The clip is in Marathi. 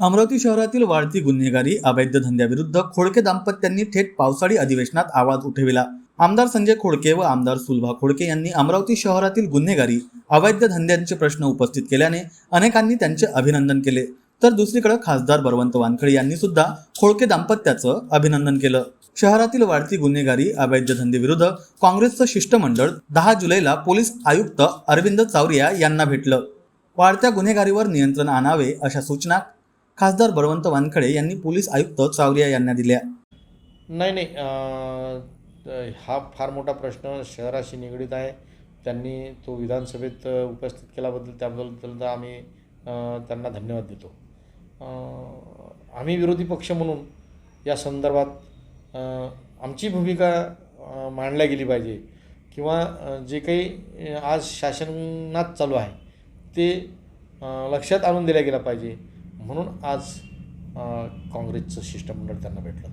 अमरावती शहरातील वाढती गुन्हेगारी अवैध धंद्याविरुद्ध खोडके दाम्पत्यांनी थेट पावसाळी अधिवेशनात आवाज उठविला. आमदार संजय खोडके व आमदार सुलभा खोडके यांनी अमरावती शहरातील गुन्हेगारी अवैध धंद्यांचे प्रश्न उपस्थित केल्याने अनेकांनी त्यांचे अभिनंदन केले. तर दुसरीकडे खासदार बलवंत वानखळे यांनी सुद्धा खोडके दाम्पत्याचं अभिनंदन केलं. शहरातील वाढती गुन्हेगारी अवैध धंदेविरुद्ध काँग्रेसचं शिष्टमंडळ दहा जुलैला पोलीस आयुक्त अरविंद चावरिया यांना भेटलं. वाढत्या गुन्हेगारीवर नियंत्रण आणावे अशा सूचना खासदार बळवंत वानखडे यांनी पोलीस आयुक्त चावरिया यांना दिल्या. नाही नाही हा फार मोठा प्रश्न शहराशी निगडीत आहे. त्यांनी तो विधानसभेत उपस्थित केल्याबद्दल त्याबद्दल तर आम्ही त्यांना धन्यवाद देतो. आम्ही विरोधी पक्ष म्हणून या संदर्भात आमची भूमिका मांडल्या गेली पाहिजे. किंवा जे काही आज शासनात चालू आहे ते लक्षात आणून दिल्या गेलं पाहिजे. म्हणून आज काँग्रेसचं शिष्टमंडळ त्यांना भेटलं.